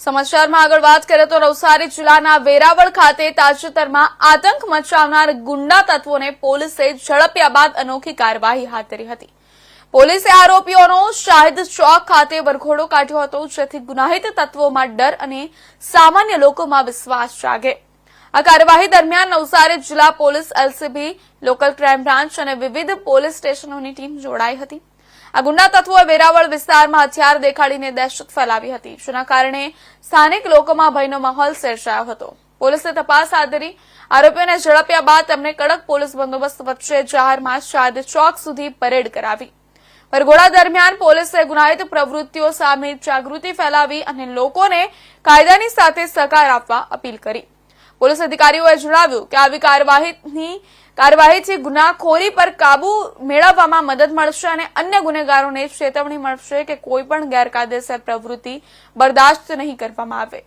સમાચારમાં આગળ વાત કરીએ તો નવસારી જિલ્લાના વેરાવળ ખાતે તાજેતરમાં આતંક મચાવનાર ગુંડા તત્વોને પોલીસે ઝડપ્યા બાદ અનોખી કાર્યવાહી હાથ ધરી હતી. પોલીસે આરોપીઓનો શાહિદ ચોક ખાતે વરઘોડો કાઢ્યો હતો, જેથી ગુનાહિત તત્વોમાં ડર અને સામાન્ય લોકોમાં વિશ્વાસ જાગે. આ કાર્યવાહી દરમિયાન નવસારી જિલ્લા police LCB, local crime branch અને વિવિધ પોલીસ સ્ટેશનોની ટીમ જોડાઈ હતી. આ ગુંડા તત્વોએ વેરાવળ વિસ્તારમાં હથિયાર દેખાડીને દહેશત ફેલાવી હતી. જેના કારણે સ્થાનિક લોકોમાં ભયનો માહોલ સર્જાયો હતો. પોલીસે તપાસ હાથ ધરી આરોપીઓને ઝડપ્યા બાદ તેમને કડક પોલીસ બંદોબસ્ત વચ્ચે જાહેરમાં શાદ ચોક સુધી પરેડ કરાવી. વરઘોડા દરમિયાન પોલીસે ગુનાહિત પ્રવૃત્તિઓ સામે જાગૃતિ ફેલાવી અને લોકોને કાયદાની સાથે સહકાર આપવા અપીલ કરી. પોલીસ અધિકારીઓએ જણાવ્યું કે આવી કાર્યવાહીની કાર્યવાહીથી ગુનાખોરી પર કાબુ મેળવવામાં મદદ મળશે અને અન્ય ગુનેગારોને ચેતવણી મળશે કે કોઈ પણ ગેરકાયદેસર પ્રવૃત્તિ બરદાસ્ત નહીં કરવામાં આવે.